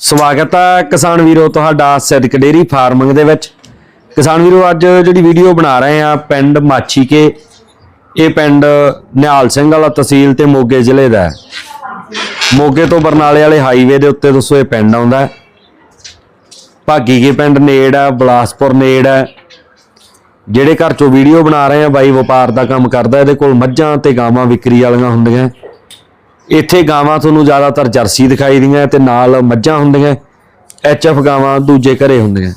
ਸਵਾਗਤ ਹੈ ਕਿਸਾਨ ਵੀਰੋ ਤੁਹਾਡਾ ਸਿੱਧਕ ਡੇਰੀ ਫਾਰਮਿੰਗ ਦੇ ਵਿੱਚ। ਕਿਸਾਨ ਵੀਰੋ, ਅੱਜ ਜਿਹੜੀ ਵੀਡੀਓ ਬਣਾ ਰਹੇ ਆ ਪਿੰਡ ਮਾਛੀਕੇ, ਇਹ ਪਿੰਡ ਨਿਹਾਲ ਸਿੰਘ ਵਾਲਾ ਤਹਿਸੀਲ ਤੇ ਮੋਗੇ ਜ਼ਿਲ੍ਹੇ ਦਾ ਹੈ। ਮੋਗੇ ਤੋਂ ਬਰਨਾਲੇ ਵਾਲੇ ਹਾਈਵੇ ਦੇ ਉੱਤੇ ਦੱਸੋ ਇਹ ਪਿੰਡ ਆਉਂਦਾ ਹੈ। ਭਾਗੀ ਕੇ ਪਿੰਡ ਨੇੜ ਹੈ, ਬਲਾਸਪੁਰ ਨੇੜ ਹੈ। ਜਿਹੜੇ ਘਰ ਚੋਂ ਵੀਡੀਓ ਬਣਾ ਰਹੇ ਆ, ਬਾਈ ਵਪਾਰ ਦਾ ਕੰਮ ਕਰਦਾ, ਇਹਦੇ ਕੋਲ ਮੱਝਾਂ ਤੇ ਗਾਵਾਂ ਵਿਕਰੀ ਵਾਲੀਆਂ ਹੁੰਦੀਆਂ ਇੱਥੇ ਗਾਵਾਂ ਤੁਹਾਨੂੰ ਜ਼ਿਆਦਾਤਰ ਜਰਸੀ ਦਿਖਾਈ ਦੀਆਂ ਤੇ ਨਾਲ ਮੱਝਾਂ ਹੁੰਦੀਆਂ ਐਚਐਫ ਗਾਵਾਂ ਦੂਜੇ ਘਰੇ ਹੁੰਦੀਆਂ।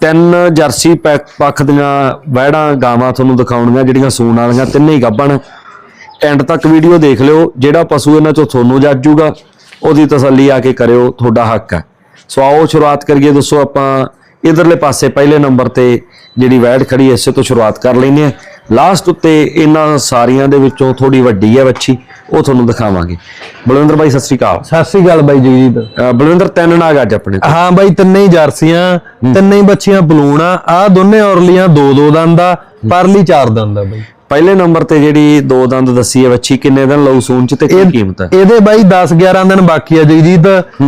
ਤਿੰਨ ਜਰਸੀ ਪੈਕ- ਪੱਖ ਦੀਆਂ ਵਹਿੜਾਂ ਗਾਵਾਂ ਤੁਹਾਨੂੰ ਦਿਖਾਉਣੀਆਂ, ਜਿਹੜੀਆਂ ਸੂਣ ਵਾਲੀਆਂ, ਤਿੰਨੇ ਹੀ ਗੱਭਣ ਐਂਡ ਤੱਕ ਵੀਡੀਓ ਦੇਖ ਲਿਓ, ਜਿਹੜਾ ਪਸ਼ੂ ਇਹਨਾਂ ਚੋਂ ਤੁਹਾਨੂੰ ਜੱਜੂਗਾ, ਉਹਦੀ ਤਸੱਲੀ ਆ ਕੇ ਕਰਿਓ, ਤੁਹਾਡਾ ਹੱਕ ਹੈ। ਸੋ ਆਓ ਸ਼ੁਰੂਆਤ ਕਰੀਏ ਦੋਸਤੋ ਆਪਾਂ ਇਧਰਲੇ ਪਾਸੇ ਪਹਿਲੇ ਨੰਬਰ ਤੇ ਜਿਹੜੀ ਵੈੜ ਖੜੀ ਐ ਇਸੇ ਤੋਂ ਸ਼ੁਰੂਆਤ ਕਰ ਲੈਂਦੇ ਆ ਲਾਸਟ ਉੱਤੇ ਇਹਨਾਂ ਸਾਰੀਆਂ ਦੇ ਵਿੱਚੋਂ ਥੋੜੀ ਵੱਡੀ ਹੈ ਵੱਛੀ ਉਹ ਤੁਹਾਨੂੰ ਦਿਖਾਵਾਂਗੇ। ਬਲਵਿੰਦਰ ਬਾਈ ਸਤਿ ਸ੍ਰੀ ਅਕਾਲ। ਸਤਿ ਸ੍ਰੀ ਅਕਾਲ ਬਾਈ ਜਗਜੀਤ ਅਹ ਬਲਵਿੰਦਰ ਤਿੰਨ ਨਾਗ ਅੱਜ ਆਪਣੇ ਕੋਲ। ਹਾਂ ਬਾਈ ਤਿੰਨੇ ਹੀ ਜਰਸੀਆਂ ਤਿੰਨੇ ਹੀ ਬੱਚੀਆਂ ਬਲੂਣ ਆ ਆ ਦੋਨੇ ਔਰਲੀਆਂ ਦੋ ਦੋ ਦੰਦ ਆ ਪਰਲੀ ਚਾਰ ਦੰਦ ਆ ਬਾਈ। ਪਹਿਲੇ ਨੰਬਰ ਤੇ ਜਿਹੜੀ ਦੋ ਦੰਦ ਦੱਸੀ ਹੈ ਵੱਛੀ ਕਿੰਨੇ ਦਿਨ ਲਊ ਸੂਣ ਚ ਤੇ ਕੀ ਕੀਮਤ ਹੈ? ਇਹਦੇ ਬਾਈ 10 11 ਦਿਨ ਬਾਕੀ ਆ ਜਗਜੀਤ।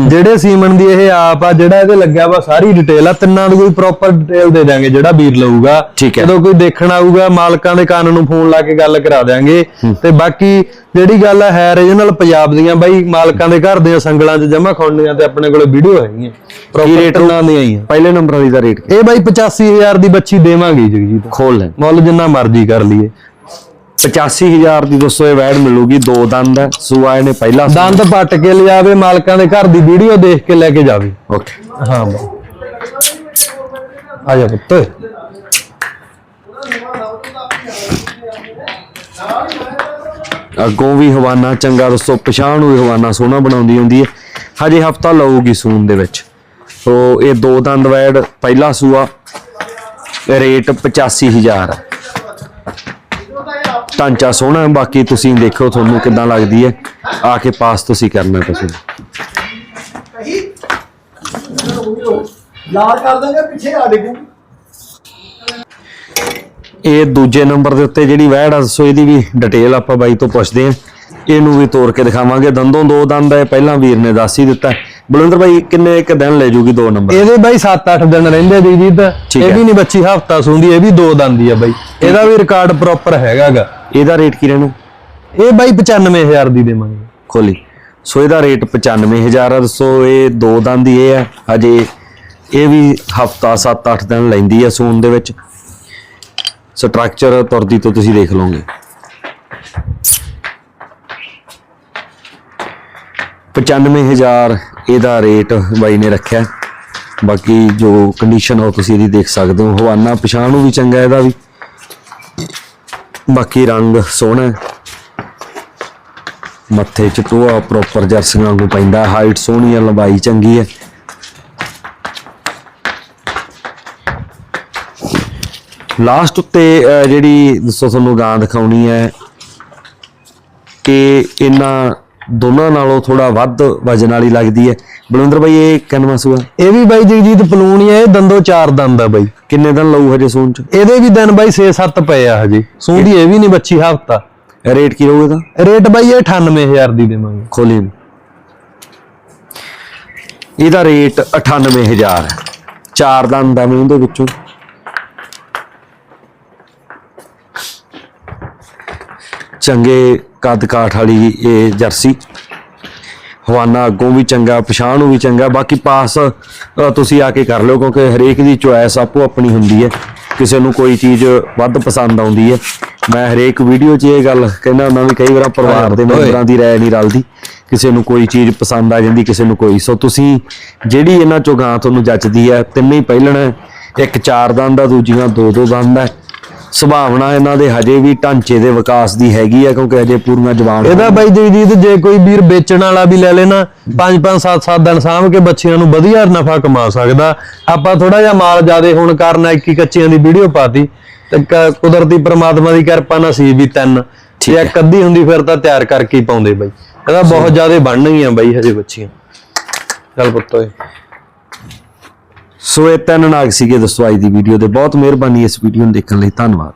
ਜਿਹੜੇ ਸੀਮਨ ਦੀ ਇਹ ਆਪ ਆ ਜਿਹੜਾ ਇਹਦੇ ਲੱਗਿਆ ਵਾ ਸਾਰੀ ਡਿਟੇਲ ਆ ਤਿੰਨਾਂ ਦੀ ਕੋਈ ਪ੍ਰੋਪਰ ਡਿਟੇਲ ਦੇ ਦਾਂਗੇ ਜਿਹੜਾ ਵੀਰ ਲਊਗਾ। ਜਦੋਂ ਕੋਈ ਦੇਖਣ ਆਊਗਾ ਮਾਲਕਾਂ ਦੇ ਕੰਨ ਨੂੰ ਫੋਨ ਲਾ ਕੇ ਗੱਲ ਕਰਾ ਦਿਆਂਗੇ। ਤੇ ਬਾਕੀ ਜਿਹੜੀ ਗੱਲ ਹੈ ਰੀਜਨਲ ਪੰਜਾਬ ਦੀਆਂ ਬਾਈ ਮਾਲਕਾਂ ਦੇ ਘਰ ਦੀਆਂ ਸੰਗਲਾਂ 'ਚ ਜਮਾ ਖੌਂਡੀਆਂ ਤੇ ਆਪਣੇ ਕੋਲੇ ਵੀਡੀਓ ਹੈਗੀਆਂ। ਪ੍ਰੋਪਰ rate ਤਿੰਨਾਂ ਦੀਆਂ ਹੀ ਆ। ਪਹਿਲੇ ਨੰਬਰ ਵਾਲੀ ਦਾ ਰੇਟ ਇਹ ਬਾਈ 85000 ਦੀ ਬੱਚੀ ਦੇਵਾਂਗੇ ਜਗਜੀਤ। ਖੋਲ ਲੈ। ਮੁੱਲ ਜਿੰਨਾ ਮਰਜ਼ੀ ਕਰ ਲਈਏ। 85000 ਦੀ ਦੋਸਤੋ ਇਹ ਵੈੜ ਮਿਲੂਗੀ ਦੋ ਦੰਦ ਹੈ ਸੂਆ ਇਹਨੇ ਪਹਿਲਾ ਦੰਦ ਪੱਟ ਕੇ ਲਿਆਵੇ ਮਾਲਕਾਂ ਦੇ ਘਰ ਦੀ ਵੀਡੀਓ ਦੇਖ ਕੇ ਲੈ ਕੇ ਜਾਵੇ। ਓਕੇ। ਹਾਂ ਬਾਈ ਆ ਜਾ ਪੁੱਤ। ਅੱਗੋਂ ਵੀ ਹਵਾਨਾ ਚੰਗਾ ਦੋਸਤੋ ਪਛਾਣ ਨੂੰ ਵੀ ਹਵਾਨਾ ਸੋਹਣਾ ਬਣਾਉਂਦੀ ਹੁੰਦੀ ਹੈ। ਹਜੇ ਹਫਤਾ ਲਊਗੀ ਸੂਨ ਦੇ ਵਿੱਚ। ਸੋ ਇਹ ਦੋ ਦੰਦ ਵੈੜ ਪਹਿਲਾ ਸੂਆ ਰੇਟ 85000 ਹੈ ਢਾਂਚਾ ਸੋਹਣਾ ਬਾਕੀ ਤੁਸੀਂ ਦੇਖੋ ਤੁਹਾਨੂੰ ਕਿੱਦਾਂ ਲੱਗਦੀ ਹੈ। ਆ ਕੇ ਪਾਸ ਤੁਸੀਂ ਕਰਨਾ ਤੁਸੀਂ। ਲਾਲ ਕਰ ਦਾਂਗੇ ਪਿੱਛੇ ਆ ਡਿੱਗੂ। ਇਹ ਦੂਜੇ ਨੰਬਰ ਦੇ ਉੱਤੇ ਜਿਹੜੀ ਵੈੜ ਆ ਸੋ ਇਹਦੀ ਵੀ ਡਿਟੇਲ ਆਪਾਂ ਬਾਈ ਤੋਂ ਪੁੱਛਦੇ ਆ ਇਹਨੂੰ ਵੀ ਤੋੜ ਕੇ ਦਿਖਾਵਾਂਗੇ। ਦੰਦੋਂ ਦੋ ਦੰਦ ਹੈ ਪਹਿਲਾਂ ਵੀਰ ਨੇ ਦੱਸ ਹੀ ਦਿੱਤਾ ਬਲਵਿੰਦਰ ਬਾਈ ਕਿੰਨੇ ਇੱਕ ਦਿਨ ਲੈ ਜੂਗੀ ਦੋ ਨੰਬਰ? ਇਹਦੇ ਬਾਈ 7-8 ਦਿਨ ਰਹਿੰਦੇ ਜਗਜੀਤ ਠੀਕ ਇਹ ਹੈ। ਵੀ ਨਹੀਂ ਬੱਚੀ ਹਫਤਾ ਸੂੰਦੀ ਇਹ ਵੀ ਦੋ ਦੰਦੀ ਆ ਬਾਈ। ਇਹਦਾ ਵੀ ਰਿਕਾਰਡ ਪ੍ਰੋਪਰ ਹੈਗਾਗਾ। ਇਹਦਾ ਰੇਟ ਕੀ ਰਹਿਣਾ? ਇਹ ਬਾਈ 95000 ਦੀ ਦੇਵਾਂਗੇ। ਖੋਲੀ। ਸੋ ਇਹਦਾ ਰੇਟ 95000 ਆ ਦੱਸੋ ਇਹ ਦੋ ਦੰਦ ਇਹ ਹੈ ਹਜੇ ਇਹ ਵੀ ਹਫਤਾ 7-8 ਦਿਨ ਲੈਂਦੀ ਹੈ ਸੂਨ ਦੇ ਵਿੱਚ। ਸਟਰਕਚਰ ਤੁਰਦੀ ਤੋਂ ਤੁਸੀਂ ਦੇਖ ਲਓਗੇ। 95000 ਇਹਦਾ ਰੇਟ ਬਾਈ ਨੇ ਰੱਖਿਆ। ਬਾਕੀ ਜੋ ਕੰਡੀਸ਼ਨ ਹੋ ਤੁਸੀਂ ਇਹਦੀ ਦੇਖ ਸਕਦੇ ਹੋ। ਹਵਾਨਾ ਪਛਾਣ ਨੂੰ ਵੀ ਚੰਗਾ ਇਹਦਾ ਵੀ। ਬਾਕੀ ਰੰਗ ਸੋਹਣਾ ਮੱਥੇ ਚ ਟੋਆ ਪ੍ਰੋਪਰ ਜਰਸੀਆਂ ਨੂੰ ਪੈਂਦਾ। ਹਾਈਟ ਸੋਹਣੀ ਹੈ ਲੰਬਾਈ ਚੰਗੀ ਹੈ। ਲਾਸਟ ਉੱਤੇ ਜਿਹੜੀ ਦੱਸੋ ਤੁਹਾਨੂੰ ਗਾਂ ਦਿਖਾਉਣੀ ਹੈ ਕਿ ਇਹਨਾਂ ਦੋਨਾਂ ਨਾਲੋਂ ਥੋੜਾ ਵੱਧ ਵਜਨ ਵਾਲੀ ਲੱਗਦੀ ਹੈ। ਬਲਵਿੰਦਰ ਬਾਈ ਇਹ ਕਿੰਨਵਾਂ ਸੂਆ ਇਹ ਵੀ ਬਾਈ ਜਗਜੀਤ ਪਲੂਣੀ ਆ ਇਹ ਦੰਦੋ ਚਾਰ ਦੰਦ ਆ ਬਾਈ। ਕਿੰਨੇ ਦਿਨ ਲਊ ਹਜੇ ਸੂਣ ਚ? ਇਹਦੇ ਵੀ ਦਿਨ ਬਾਈ 6-7 ਪਏ ਆ ਹਜੇ। ਸੂੰਦੀ ਇਹ ਵੀ ਨਹੀਂ ਬੱਚੀ ਹਫਤਾ। ਰੇਟ ਕੀ ਰਹੂਗਾ ਇਹਦਾ? ਰੇਟ ਬਾਈ ਇਹ 98000 ਦੀ ਦੇਵਾਂਗੇ। ਖੋਲੀ ਨੂੰ। ਇਹਦਾ ਰੇਟ 98000 ਹੈ ਚਾਰ ਦੰਦ ਆ ਮੂੰਹ ਦੇ ਵਿੱਚੋਂ। ਚੰਗੇ ਕੱਦ ਕਾਠ ਵਾਲੀ ਇਹ ਜਰਸੀ। ਹਵਾਨਾ ਅੱਗੋਂ ਵੀ ਚੰਗਾ ਪਛਾਣ ਨੂੰ ਵੀ ਚੰਗਾ ਬਾਕੀ ਪਾਸ ਤੁਸੀਂ ਆ ਕੇ ਕਰ ਲਿਓ ਕਿਉਂਕਿ ਹਰੇਕ ਦੀ ਚੁਆਇਸ ਆਪੋ ਆਪਣੀ ਹੁੰਦੀ ਹੈ। ਕਿਸੇ ਨੂੰ ਕੋਈ ਚੀਜ਼ ਵੱਧ ਪਸੰਦ ਆਉਂਦੀ ਹੈ। ਮੈਂ ਹਰੇਕ ਵੀਡੀਓ 'ਚ ਇਹ ਗੱਲ ਕਹਿੰਦਾ ਹੁੰਦਾ ਵੀ ਕਈ ਵਾਰ ਪਰਿਵਾਰ ਦੇ ਮੈਂਬਰਾਂ ਦੀ ਰਾਏ ਨਹੀਂ ਰਲਦੀ। ਕਿਸੇ ਨੂੰ ਕੋਈ ਚੀਜ਼ ਪਸੰਦ ਆ ਜਾਂਦੀ ਕਿਸੇ ਨੂੰ ਕੋਈ। ਸੋ ਤੁਸੀਂ ਜਿਹੜੀ ਇਹਨਾਂ ਚੋਂ ਗਾਂ ਤੁਹਾਨੂੰ ਜੱਚਦੀ ਹੈ ਤਿੰਨੇ ਹੀ ਪਹਿਲਣ। ਇੱਕ ਚਾਰ ਦੰਦ ਆ ਦੂਜੀਆਂ ਦੋ ਦੋ ਦੰਦ ਹੈ। ਸੁਭਾਵਨਾ ਇਹਨਾਂ ਦੇ ਹਜੇ ਵੀ ਢਾਂਚੇ ਦੇ ਵਿਕਾਸ ਦੀ ਹੈਗੀ ਹੈ ਕਿਉਂਕਿ ਹਜੇ ਪੂਰੀਆਂ ਜਵਾਨ ਇਹਦਾ ਬਾਈ ਜਗਜੀਤ ਜੇ ਕੋਈ ਵੀਰ ਵੇਚਣ ਵਾਲਾ ਵੀ ਲੈ ਲੈਣਾ 5-5 7-7 ਦਿਨ ਸਾਂਭ ਕੇ ਬੱਚਿਆਂ ਨੂੰ ਵਧੀਆ ਨਫਾ ਕਮਾ ਸਕਦਾ। ਆਪਾਂ ਥੋੜਾ ਜਿਹਾ ਮਾਲ ਜ਼ਿਆਦੇ ਹੋਣ ਕਾਰਨ ਇੱਕੀ ਕੱਚਿਆਂ ਦੀ ਵੀਡੀਓ ਪਾਤੀ। ਤੇ ਕੁਦਰਤੀ ਪ੍ਰਮਾਤਮਾ ਦੀ ਕਿਰਪਾ ਨਾਲ ਸੀ ਵੀ ਤਿੰਨ। ਜੇ ਇੱਕ ਅੱਧੀ ਹੁੰਦੀ ਫਿਰ ਤਾਂ ਤਿਆਰ ਕਰਕੇ ਹੀ ਪਾਉਂਦੇ ਬਾਈ। ਇਹਦਾ ਬਹੁਤ ਜ਼ਿਆਦੇ ਬਣਨਗੀਆਂ ਬਾਈ ਹਜੇ ਬੱਚੀਆਂ। ਚੱਲ ਪੁੱਤ ਸੋ ਇਹ ਤਿੰਨ ਨਾਗ ਸੀਗੇ ਦਸਵਾਈ ਦੀ ਵੀਡੀਓ ਦੇ। ਬਹੁਤ ਮਿਹਰਬਾਨੀ ਇਸ ਵੀਡੀਓ ਨੂੰ ਦੇਖਣ ਲਈ। ਧੰਨਵਾਦ।